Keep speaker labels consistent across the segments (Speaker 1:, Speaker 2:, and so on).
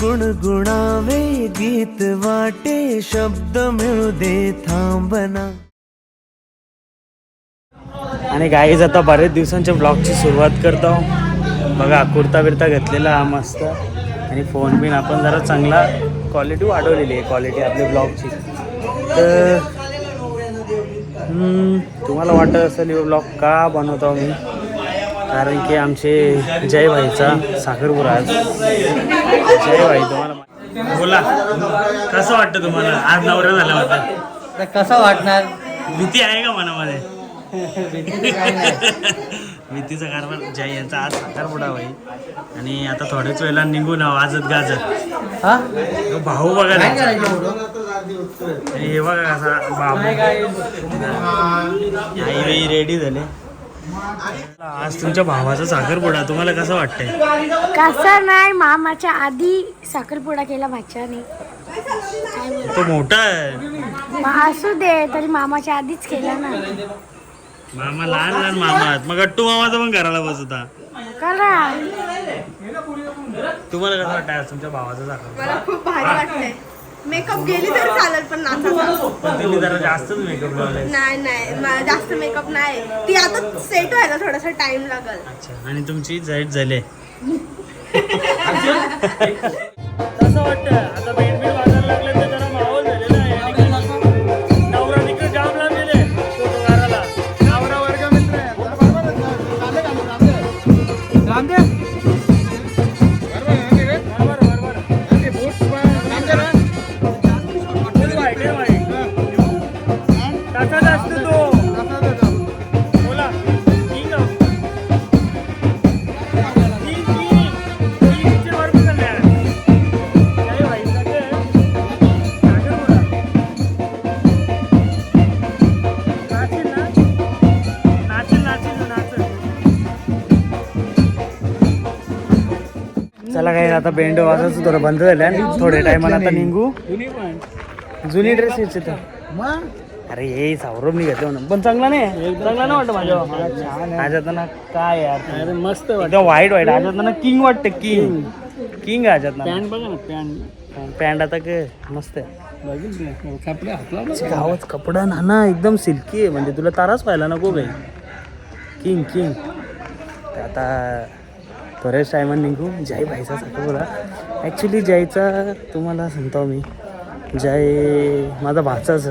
Speaker 1: गुणगुणावे गीत वाटे शब्द मिळू दे थांबना.
Speaker 2: आणि गाईज आता बरेच दिवसांच्या ब्लॉगची सुरुवात करतो बघा कुर्ता बिर्ता घेतलेला हा मस्त. आणि फोन बिन आपण जरा चांगला क्वालिटी वाढवलेली आहे क्वालिटी आपल्या ब्लॉगची तर तुम्हाला वाटत असेल ब्लॉग का बनवतो मी कारण की आमचे जय भाईचा साखरपुरा आज. जय भाई तुम्हाला बोला. कसं वाटतं तुम्हाला? आज नवरा झाला होता.
Speaker 3: तर कसं वाटणार?
Speaker 2: भीती आहे का मनामध्ये? भीतीचा कारभार जय यांचा आज साखरपुडा भाई आणि आता थोड्याच वेळेला निघून वाजत गाजत
Speaker 3: हा?
Speaker 2: तो भाऊ बघा? आणि हे बघा कसा बाबू. आई बाई रेडी झाले. आज तुमच्या भावाचा साखरपुडा तुम्हाला कसं वाटतंय?
Speaker 4: कसं नाही मामाच्या आधी साखरपुडा केला भाच्याने.
Speaker 2: तो मोठा आहे.
Speaker 4: असू दे तरी मामाच्या आधीच केला ना.
Speaker 2: मामा लहान लहान मामा आहेत. मग गट्टू मामाचा पण घराला बस होता
Speaker 4: करा.
Speaker 2: तुम्हाला कसं वाटतं आज तुमच्या भावाचा साखरपुडा?
Speaker 5: मला खूप भारी वाटतंय. मेकअप गेली तरी चालेल पण
Speaker 2: जरा जास्तच मेकअप लावलाय.
Speaker 5: नाही नाही मला जास्त मेकअप नाही. ती आता सेट व्हायला थोडासा टाइम लागल.
Speaker 2: अच्छा आणि तुमची जाईट झाले कसं वाटतं. आता बेड बीड वाजायला लागले तर चला काही आता बेंड वाजायचं थोडं बंद झालं आणि थोड्या टायमाला आता निघू. जुनी ड्रेस यायचे तर. अरे हे सौरभ मी घेतलं म्हणून. पण चांगला नाही. चांगला नाही वाटतं माझ्या माझ्यात ना काय यार. मस्त एकदम वाईट वाईट ह्याच्यात ना किंग वाटतं किंग किंग ह्याच्यात पॅन्ट बघा ना पॅन्ट पॅन्ट आता काय मस्त आहे. गावात कपडा ना ना एकदम सिल्की आहे. म्हणजे तुला ताराच पाहिला नको काही किंग किंग आता बऱ्याच टायमात निघू. जय भाईचा साखर बोला. ॲक्च्युली जयचा तुम्हाला सांगतो मी. जय माझा भाचाच.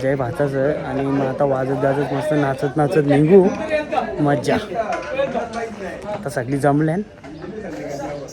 Speaker 2: जय भाचाच आणि मग आता वाजत गाजत मस्त नाचत नाचत निघू. मज्जा. आता सगळी जमल्यान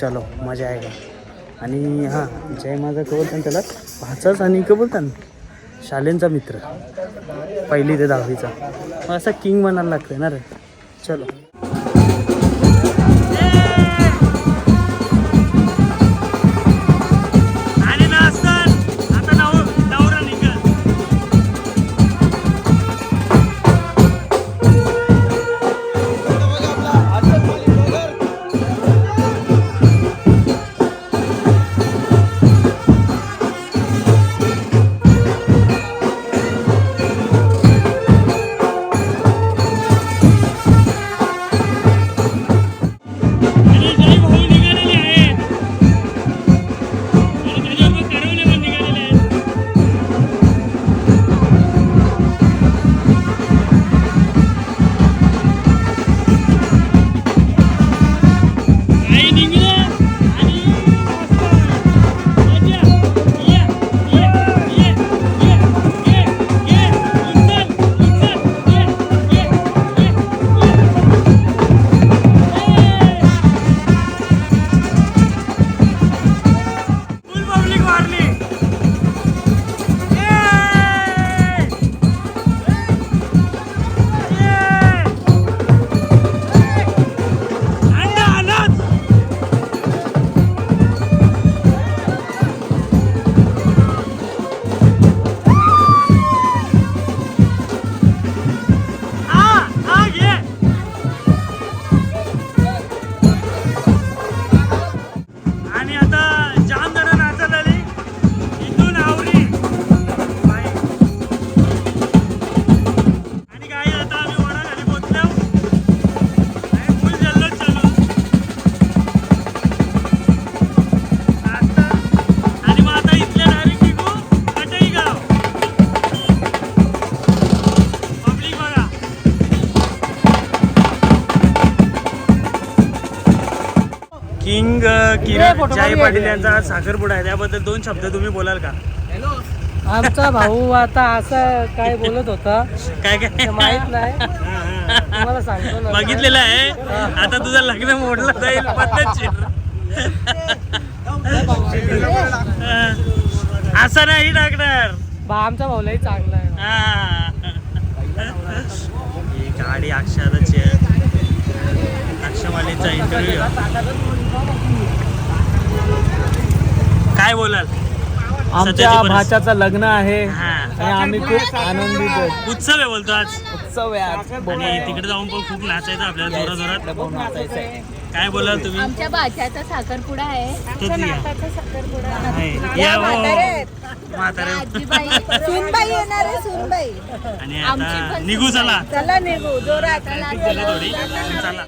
Speaker 2: चलो मजा आहे का? आणि हां जय माझा का त्याला भाचाच आणि का शालेंचा मित्र. पहिली ते दहावीचा. मग असा किंग म्हणायला लागतं ना रे. चलो किरण जय पाटील यांचा आज साखरपुडा आहे. त्याबद्दल दोन शब्द तुम्ही बोलाल का?
Speaker 3: आमचा भाऊ आता असं काय बोलत होता
Speaker 2: काय काय?
Speaker 3: माहीत नाही. तुम्हाला सांगतो ना.
Speaker 2: बघितलेलं आहे. आता तुझं लग्न मोडलं जाईल. पद्धतशीर असं नाही टाकणार
Speaker 3: बा आमचा भाऊलाही चांगला आहे.
Speaker 2: ही. गाडी अक्षराची आहे. अक्षमालीचा इंटरव्ह्यू काय बोलाल?
Speaker 3: आमच्या
Speaker 2: सध्याची परिस्थिती.
Speaker 3: भाच्याचं लग्न आहे
Speaker 2: हा.
Speaker 3: आणि आम्ही खूप आनंदित आहे
Speaker 2: उत्सव आहे बोलतो आज.
Speaker 3: उत्सव आहे आज.
Speaker 2: आणि तिकडे जाऊन पण खूप नाचायचं आपल्याला जोरा जोरात
Speaker 3: नाचायचं आहे.
Speaker 2: काय बोलाल तुम्ही?
Speaker 6: आमच्या भाच्याचा साखरपुडा आहे.
Speaker 2: तोच या. आहे. या हो. म्हातारे
Speaker 6: आजीबाई.
Speaker 5: सुनबाई येणार आहे सुनबाई.
Speaker 2: आणि
Speaker 6: आमची
Speaker 2: आता
Speaker 6: पण
Speaker 2: निघू चला.
Speaker 5: चला निघू जोरात.
Speaker 2: झाली थोडी. चला.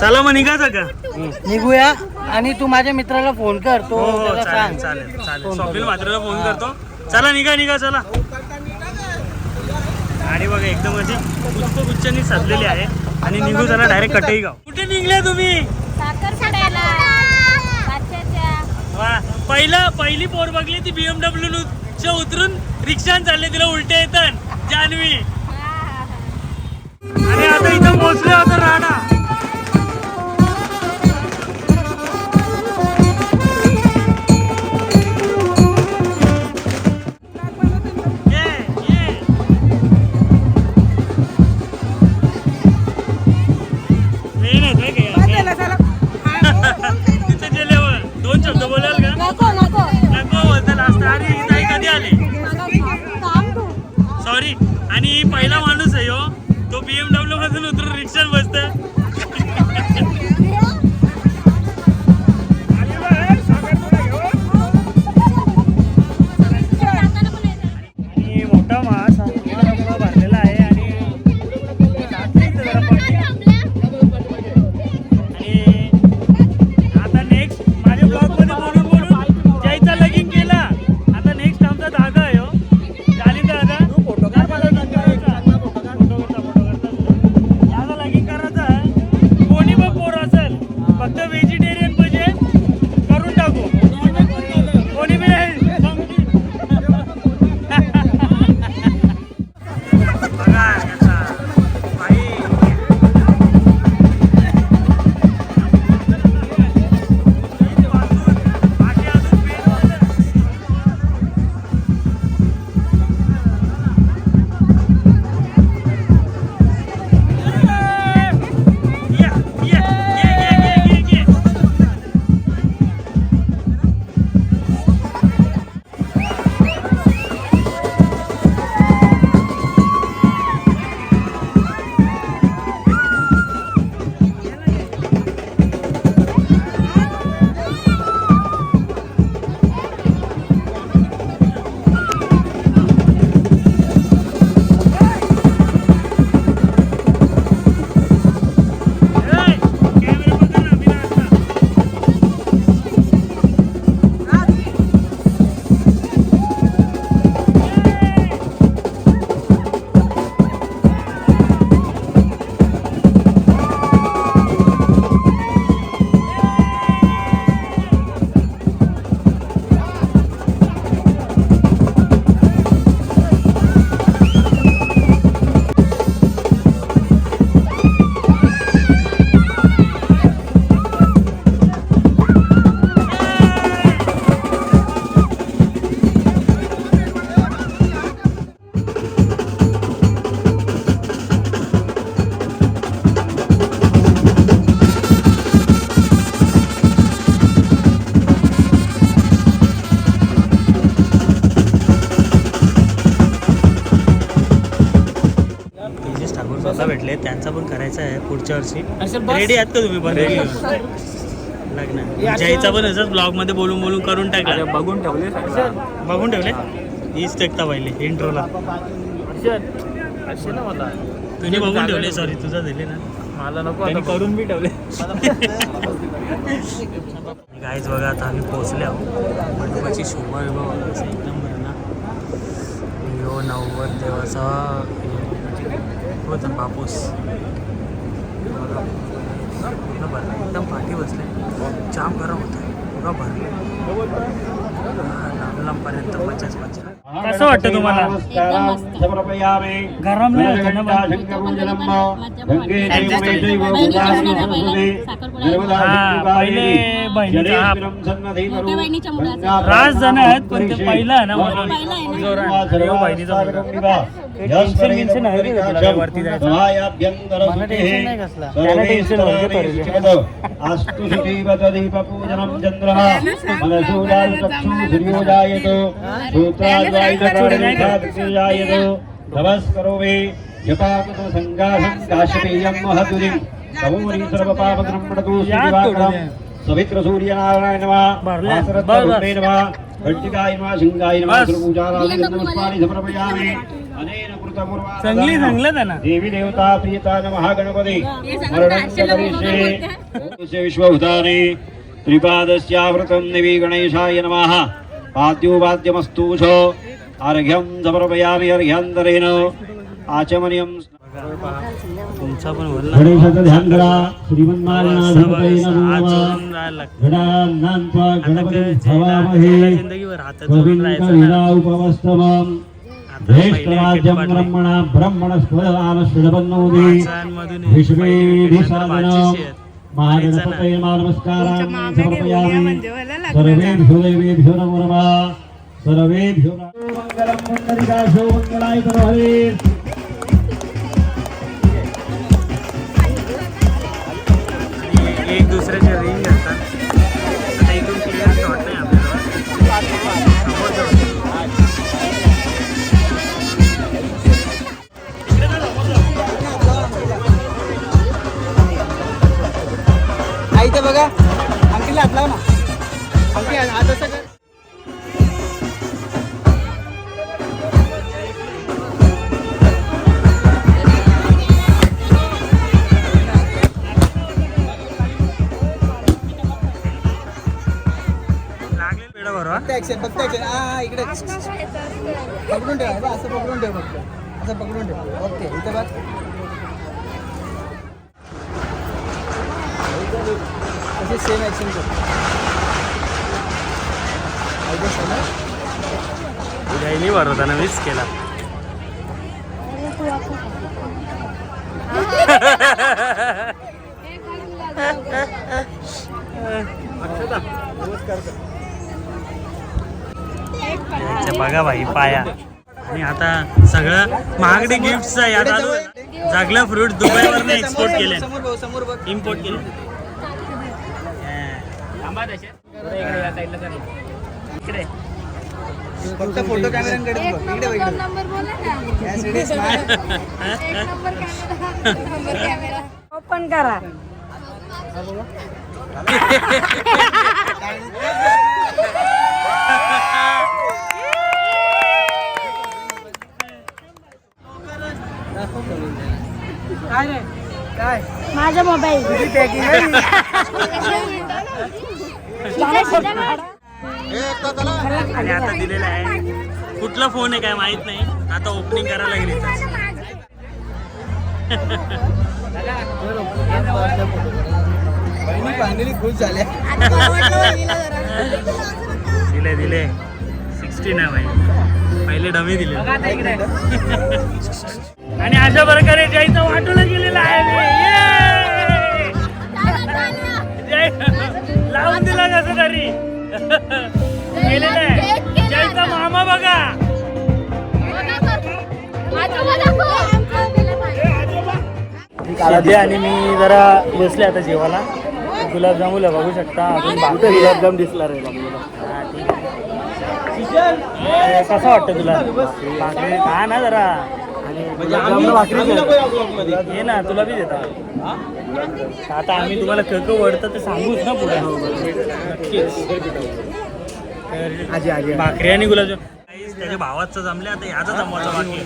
Speaker 2: चला मग निघायचं का
Speaker 3: निघूया आणि तू माझ्या मित्राला फोन कर तो
Speaker 2: हो हो
Speaker 3: त्याला
Speaker 2: चालेल
Speaker 3: सांग.
Speaker 2: चालेल चालेल.
Speaker 3: फोन
Speaker 2: स्वप्नील
Speaker 3: करू.
Speaker 2: म्हात्रेला फोन करतो. चला निघा निघा चला. गाडी बघा एकदम अशी पुष्पगुच्छांनी सजलेली आहे. आणि निघू चला डायरेक्ट कटई गाव. कुठे निघले तुम्ही? वा पहिला पहिली पोर बघली ती बीएमडब्ल्यू च्या उतरून रिक्षान चालले तिला उलटे येतात. जान्हवी. आणि आता इथं पोहोचले होतं राणा आणि स्वतः भेटले त्यांचा पण करायचा आहे पुढच्या वर्षी. रेडी आहात का तुम्ही? पण लग्न. जयचा पण असंच ब्लॉगमध्ये बोलून बोलून करून टाकला.
Speaker 3: बघून ठेवले
Speaker 2: बघून ठेवले? हीच तेकता पाहिले इंट्रोला. तुम्ही बघून ठेवले सॉरी तुझा दिले ना.
Speaker 3: मला नको करून बी ठेवले.
Speaker 2: गाईज बघा आता आम्ही पोहोचले आहोत. मंडपाची शोभा विभा बघायचं एक नंबर ना यो नव्वद देवाचा होता बापूस. पूर्ण भरलं. एकदम पाठी बसले. जाम गरम होतं. पूर्ण भरले. लांब लांबपर्यंत मजाच मजा कसं वाटतं तुम्हाला? गरम हा, पहिले बहिणीचा जण आहेत पण ते पहिलं आहे ना बहिणीचा टेन्शन गिन्शन आहे रे तुला. काय वरती जायचं मला टेन्शन नाही कसला. त्याला टेन्शन होतं
Speaker 7: अस्तु सुदीपदीपपूजनं चन्द्रः। मनसूराचक्षु सूर्योजायतो सूत्राद्वायुधक्षुजायतो नमस्करोमि। जपाकुत सङ्गासं काश्मीयं महतुरिं। कवोरी सर्वपापग्रं पडतु सुदिवाकरं सवित्र सूर्यनारायण
Speaker 2: भरले.
Speaker 7: नमः
Speaker 2: बस.
Speaker 7: नमः। घटिकाय नमः सिंहाय नमः। नमस्कारि समर्पयामि।
Speaker 2: चांगली चांगलं त्यांना.
Speaker 7: देवी देवता प्रियता नमः गणपती। मरणस्य विश्वभूतानि त्रिपादस्यावृतं देवी गणेशाय नमः। पाद्योपाद्यमस्तु च। अर्घ्यं समर्पयामि अर्घ्यान्तरेण। आचमनीयं
Speaker 2: तुमचा पण बोलला
Speaker 7: गणेशाचं ध्यान करा श्रीमन्नारायणाधिपतये नमो ब्रह्मणा ब्रह्मणस्पदानश्रवन्नोति
Speaker 2: माणसांमधून हे
Speaker 7: विश्वे साधनं. महागणपतये नमस्कारान् समर्पयामि। सर्वेभ्यो देवेभ्यो नमो नमः। सर्वेभ्यो मङ्गलं पुण्डरीकाशो मङ्गलाय
Speaker 2: एक दुसऱ्याचे रिंग
Speaker 3: आईचं बघा. अंकीला हात लाव ना. अंकी हात असं फक्त ऍक्शन फक्त ऍक्शन हा इकडे. पकडून ठेव असं पकडून ठेव फक्त. असं पकडून ठेव. ओके इथं बघ. असे सेम ऍक्शन कर ऐकू समज?
Speaker 2: गायनी भरवताना मिस केला. बघा भाई पाया. आणि आता सगळं महागडे गिफ्ट आहे ना. सगळं फ्रूट दुबईवरनं एक्सपोर्ट केले. केले
Speaker 3: फक्त फोटो कॅमेऱ्यांकडे इकडे इकडे.
Speaker 4: ओपन करा.
Speaker 3: काय रे? काय?
Speaker 4: माझा मोबाईल
Speaker 2: आणि आता दिलेला आहे. कुठला फोन आहे काय माहीत नाही. आता ओपनिंग करायला गेली
Speaker 3: खुश झाल्या
Speaker 2: दिले दिले सिक्स्टीन आहे. भाई पहिले डमी दिले. आणि अशा प्रकारे जयचं वाटून गेलेलं आहे! जय गेलेलं आहे. जयचा मामा बघा. सध्या आणि मी जरा बसले आता जेवायला. गुलाबजामुन बघू शकता. अजून बाकी गुलाबजाम दिसला रे. कसं वाटतं तुला? खा ना जरा. भाकरी ये ना तुला बी देता. आता आम्ही तुम्हाला कक वडतं ते सांगूच ना पुढे. भाकरी आणि गुलाबजाम. काहीच त्याच्या भावाचं जमले आता याचा जमवायचा बाकी.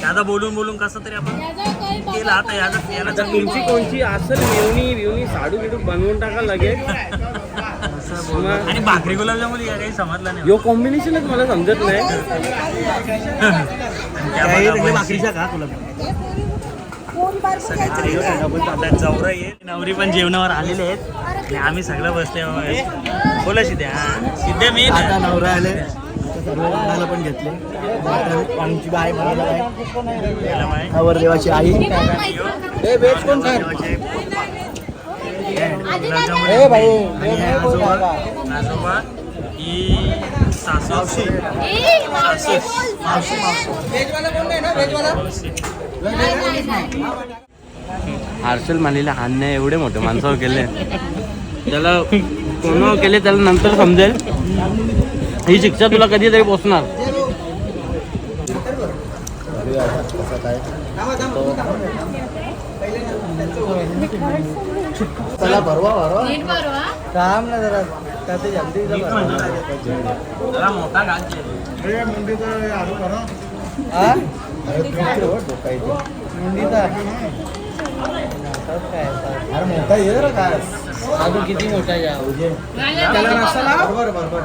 Speaker 2: त्याचा बोलून बोलून कसं तरी आपण केलं आता याचा याला
Speaker 8: तुमची कोणची असेल मेवणी बिवणी साडू बिडू बनवून टाका लगेच.
Speaker 2: आणि भाकरी गुलाबजामुन या काही समजलं नाही.
Speaker 8: यो कॉम्बिनेशनच मला समजत नाही.
Speaker 2: येईल नवरी पण जेवणावर आलेले आहेत. आणि आम्ही सगळं बसले बोला सिद्ध्या हा. सिद्ध्या मी
Speaker 3: आता नवरा आले. सर्व पण घेतले. आमची नवरदेवाची आई. ए वेज कोण सर ए भाई.
Speaker 2: आणि आजोबा आजोबा ही सासू.
Speaker 3: कोण वेजवाला?
Speaker 8: हर्षल मानेला हान्य एवढे मोठे माणसावर केले. त्याला कोणावर केले त्याला नंतर समजेल. ही शिक्षा तुला कधीतरी पोचणार.
Speaker 3: चला भरवा भरवा. काम ना जरा. ते जल्दी
Speaker 2: मोठा घालते
Speaker 3: हा मुंडीचा अरे मोठा ये रे काय?
Speaker 8: अजून किती मोठा या?
Speaker 3: त्याला लाव. बरोबर बरोबर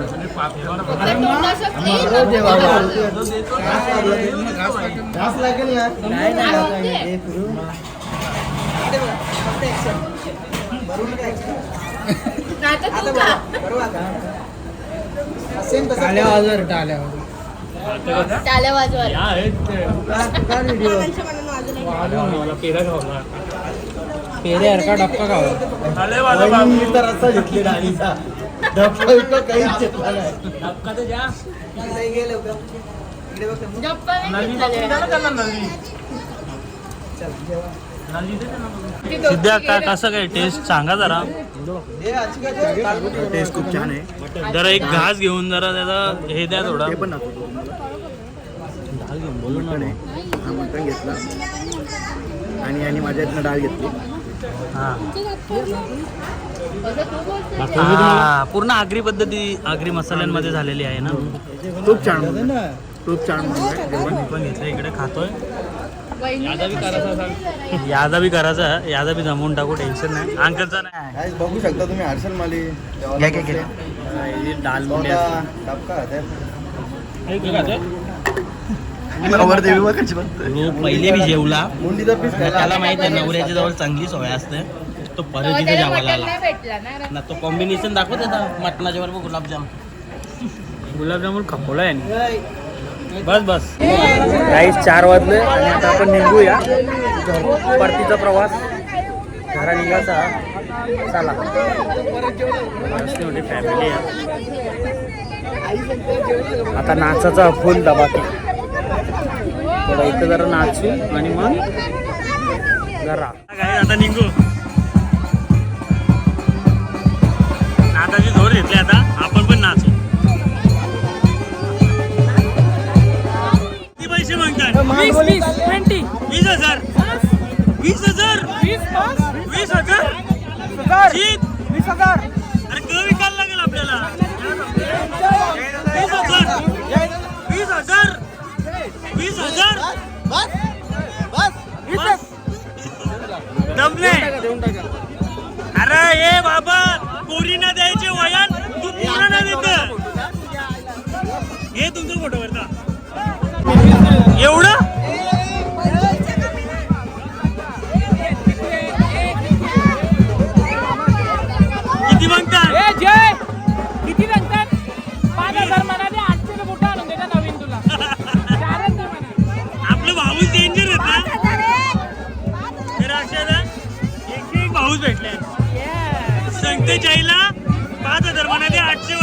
Speaker 3: घास लागेल. ना नाही नाही लागेल. हे करू. सेम तसं टाळ्यावर टाळ्यावर
Speaker 6: टाळ्या वाजवा
Speaker 3: का व्हिडिओ पेऱ्यासारखा डबका खावा मी तर असा घेतली डाळीचा. डबका बिबका काहीच घेतला नाही. नाही गेले उद्या. इकडे बघ. चल, जेवा.
Speaker 2: सिद्ध्या का कसं काय? टेस्ट सांगा जरा.
Speaker 3: काय
Speaker 1: टेस्ट खूप छान आहे.
Speaker 2: जरा एक घास घेऊन जरा त्याचा हे द्या थोडा.
Speaker 1: पण हा मटण घेतला. आणि आणि माझ्या इथनं डाळ घेतली.
Speaker 2: हा. हा, पूर्ण आगरी पद्धती आगरी मसाल्यांमध्ये झालेली आहे ना.
Speaker 1: खूप छान. खूप छान
Speaker 2: पण घेतलं इकडे खातोय. यादा बी करायचा यादा बी जमवून टाकू टेन्शन नाही. अंकलचा नाही.
Speaker 3: Guys, बघू शकता तुम्ही हर्षल माली.
Speaker 1: घ्या, घ्या, घ्या.
Speaker 2: हे.
Speaker 8: तो पहिले बी जेवला.
Speaker 3: मुंडीचा पीस खायला
Speaker 8: त्याला माहीत आहे नवऱ्याच्या जवळ चांगली सवय असते. तो परत इथे जेवायला आला.
Speaker 6: भेटला ना
Speaker 8: ना तो कॉम्बिनेशन दाखवत होता मटणाच्या बरोबर गुलाबजाम.
Speaker 2: गुलाबजामुन खपवला आहे बस बस. काहीच चार वाजले आणि आता आपण निघूया. परतीचा प्रवास. घरा निघायचा चला. मोठी फॅमिली आहे. आता नाचाचा फुल दबाकी थोडा इथं जरा नाचू आणि मग जरा. काय आता निघू. नाचाची जोर घेतली आता. आपण पण नाचू. किती मागतात. वीस वीस ट्वेंटी वीस हजार. वीस हजार. वीस हजार. वीस हजार. अरे क विकायला लागेल आपल्याला. वीस हजार. वीस हजार. वीस हजार. दमले. अरे हे बाबा पोरीना द्यायचे वयान तू पोरांना देत. हे तुमचा फोटो करता एवढं? किती
Speaker 9: जय! किती नंतर पाच हजार म्हणाले आठशे मोठा आणून देता नवीन तुला.
Speaker 2: आपलं भाऊच डेंजर आहेत ना तर अशाला एकशे एक भाऊच भेटले. सांगते चाईला पाच हजार म्हणाले आठशे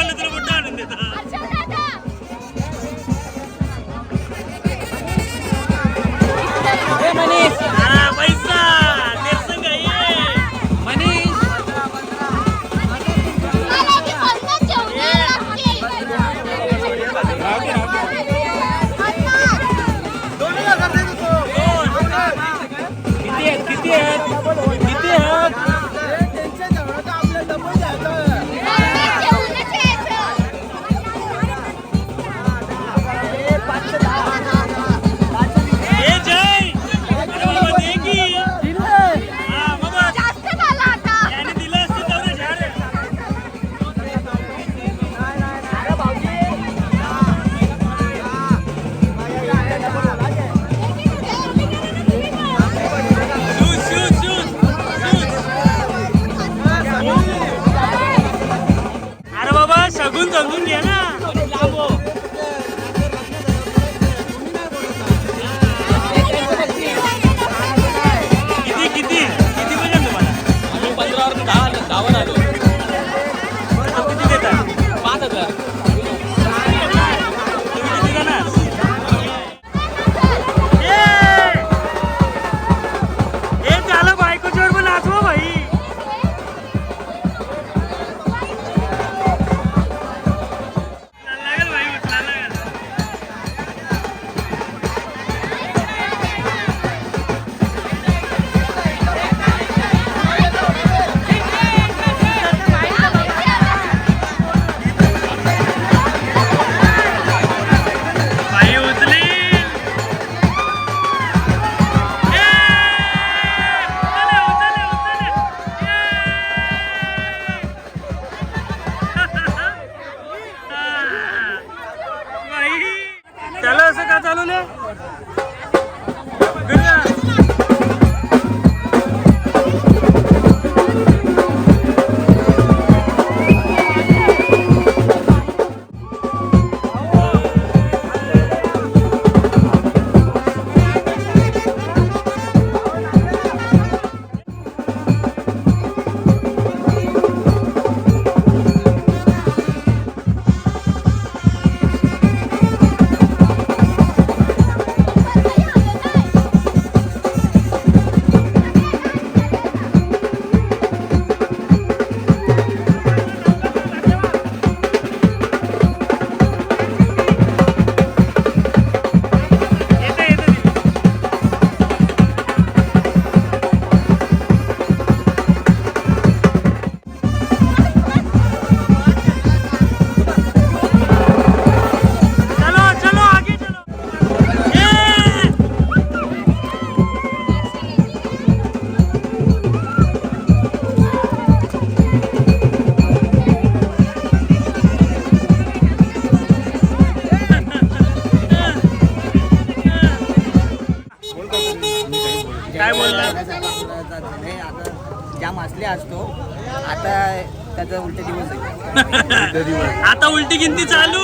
Speaker 3: उलटी
Speaker 2: गिनती चालू.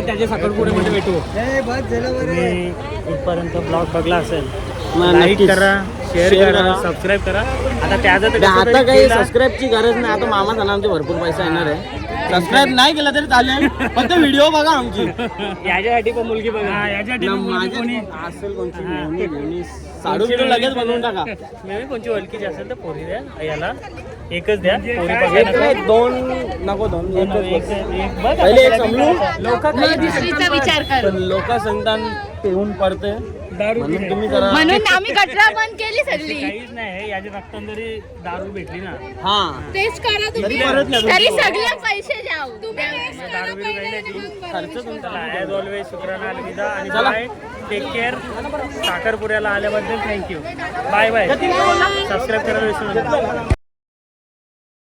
Speaker 2: त्याचे साखरपुडे मध्ये भेटू. तुम्ही इथपर्यंत ब्लॉग बघला असेल लाईक करा शेअर करा सबस्क्राईब करा. आता त्याचं
Speaker 8: आता काही. सबस्क्राईबची गरज नाही. आता मामा झाला आमचे भरपूर पैसा येणार आहे. सबस्क्राईब नाही केला तरी चालेल. फक्त व्हिडिओ बघा आमची.
Speaker 2: याच्यासाठी पण मुलगी बघा. याच्यासाठी कोणी?
Speaker 8: असेल कोणची. साडू बिडू लगेच बनवून टाका.
Speaker 2: मी कोणची ओळखीची असेल तर पोरी द्या याला. एकच द्या. पोरी
Speaker 8: एक
Speaker 2: बघायला
Speaker 8: नाही, दोन नको दोन. एकच
Speaker 2: एक-
Speaker 8: बस.
Speaker 2: एक बघ
Speaker 8: पहिले एक समजू?
Speaker 2: लोक
Speaker 6: दुसरीचा विचार कर.
Speaker 8: पण लोक संतान पेऊन पडते म्हणून तुम्ही जरा
Speaker 6: म्हणून आम्ही कचरा बंद केली सगळी.
Speaker 2: काहीच नाही याच्या रक्तान जरी दारू भेटली ना.
Speaker 8: हा.
Speaker 6: तेच करा
Speaker 8: तरी
Speaker 6: तुम्ही
Speaker 8: परत नाही
Speaker 6: तरी सगळे पैसे जाऊ.
Speaker 2: दारू बिरू काही नाही खर्च तुमचा ॲज ऑलवेज शुक्राना अलविदा आणि बाय. टेक केअर साखरपुऱ्याला आल्याबद्दल थँक्यू बाय बाय सबस्क्राईब करायला विसरू नका.